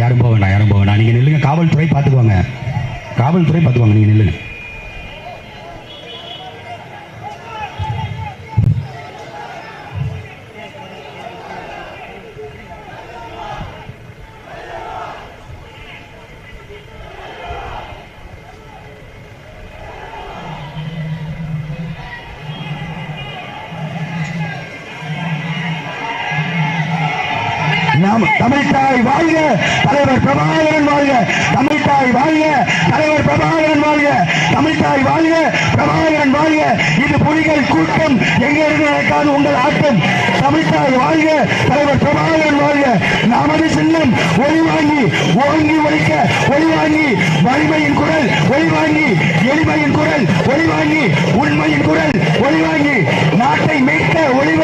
யாரும் போக வேண்டாம் யாரும் போக வேண்டாம் நீங்கள் நில்லுங்க காவல்துறை பார்த்துக்குவாங்க. காவல்துறை பார்த்துக்குவாங்க நீங்கள் நில்லுங்க. தமிழ்தாய் வாழ்க தலைவர் பிரபாகரன் வாழ்க தமிழ்தாய் வாழ்க தலைவர் பிரபாகரன் வாழ்க தமிழ்தாய் வாழ்க பிரபாகரன் வாழ்க. இது புலிகள் கூட்டம் எங்க இருந்து நடக்காது உங்கள் ஆட்டம். தமிழ்தாய் வாழ்க தலைவர் பிரபாகரன் வாழ்க. நமது சின்னம் ஒளி வாங்கி ஓங்கி ஒழிக்க ஒளி வாங்கி வலிமையின் குரல் ஒளி வாங்கி எளிமையின் குரல் ஒளி வாங்கி உண்மையின் குரல் ஒளி வாங்கி நாட்டை மீட்க ஒளி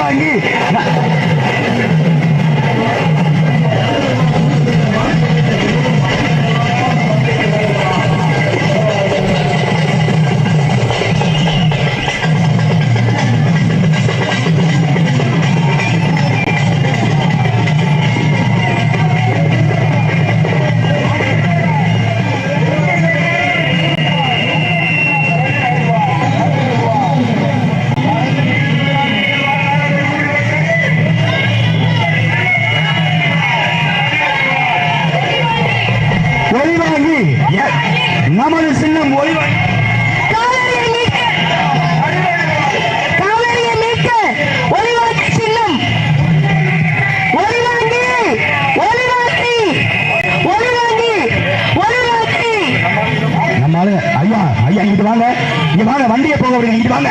இங்க வாங்க வண்டியை போக விடுங்க இங்கிட்டு வாங்க.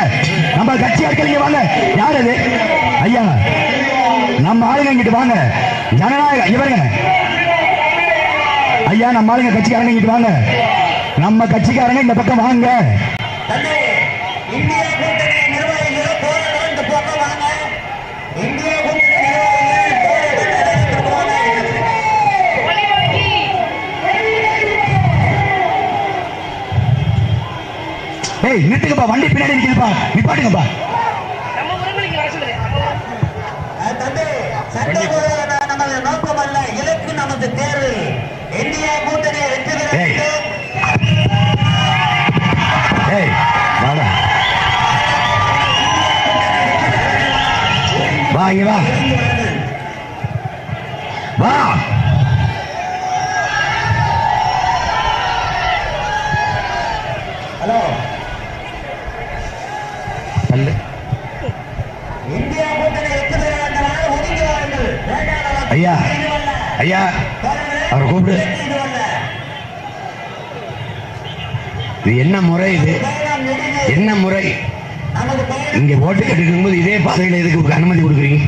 நம்ம கட்சி ஆட்கள் இங்க வாங்க. யார் அது? ஐயா நம்ம ஆளுங்க இங்கிட்டு வாங்க. ஜனநாயக இவருங்க. ஐயா நம்ம ஆளுங்க கட்சிக்காரங்க இங்கிட்டு வாங்க. நம்ம கட்சிக்காரங்க இந்த பக்கம் வாங்க. இந்திய கூட்டணி நிர்வாகிகள் போராட்டம் இந்த பக்கம் வாங்க. இந்திய ஏய் நிறுத்துங்கப்பா வண்டி பின்னாடி நிற்குதுப்பா நிப்பாட்டுங்கப்பா. நமது நோக்கம் அல்ல இலக்கு நமது தேர்வு. இந்திய கூட்டணி இங்க வா. வா ஹலோ ஐயா ஐயா அவர் கூப்பிடு. இது என்ன முறை இது? என்ன முறை? இங்க ஓட்டு கட்டிட்டு இருக்கும்போது இதே பாதையில எதுக்கு அனுமதி கொடுக்குறீங்க?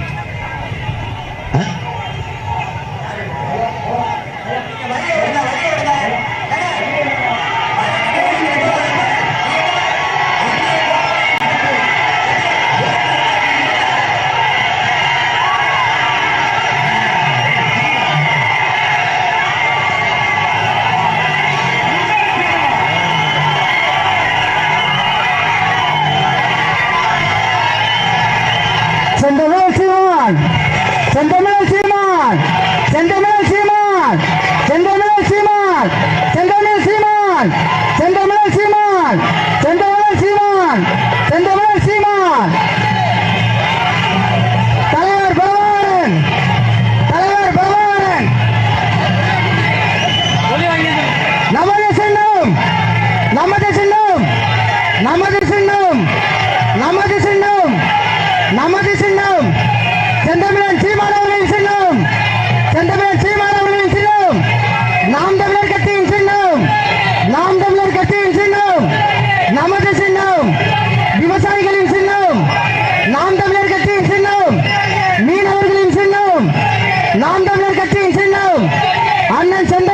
அண்ணன் சென்ற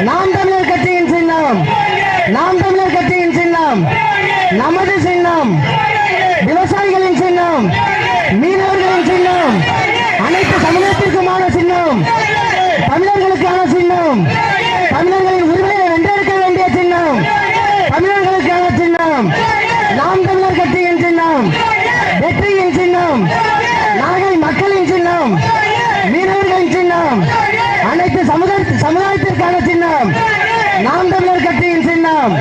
நாம் தமிழர் கட்சியின் சின்னம். நாம் தமிழர் கட்சியின் சின்னம். நமது சின்னம். விவசாயிகளின் சின்னம். மீனவர்களின் சின்னம். அனைத்து சமூகத்திற்குமான சின்னம். தமிழர்களுக்கான சின்னம். தமிழர்களின் சமுதாய சமுதாயத்திற்கான சின்னம். நாம் தமிழர் கட்சியின் சின்னம்.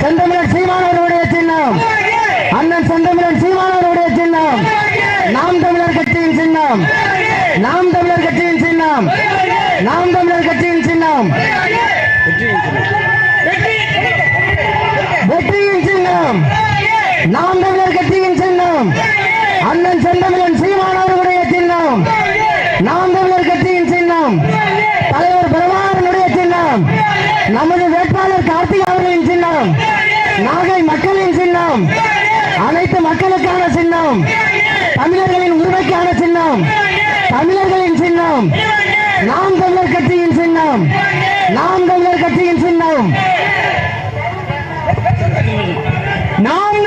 செந்தமிழர் சீமானவருடைய சின்னம். அண்ணன் செந்தமிழர் சீமானவருடைய சின்னம். நாம் தமிழர் கட்சியின் சின்னம். நாம் தமிழர் கட்சியின் சின்னம். நாம் தமிழர் கட்சியின் சின்னம். வெற்றியின் சின்னம். நாம் தமிழர் கட்சியின் சின்னம். அண்ணன் செந்தமிழன் சீமானவர்களுடைய சின்னம் நாம் தமிழர் கட்சியின் சின்னம் தலைவர் பிரபாகரனுடைய சின்னம் நமது வேட்பாளர் கார்த்திக் அவர்களின் சின்னம் நாகை மக்களின் சின்னம். அனைத்து மக்களுக்கான சின்னம். தமிழர்களின் உரிமைக்கான சின்னம். தமிழர்களின் சின்னம். நாம் தமிழர் கட்சியின் சின்னம். நாம் தமிழர் கட்சியின் சின்னம். நாம்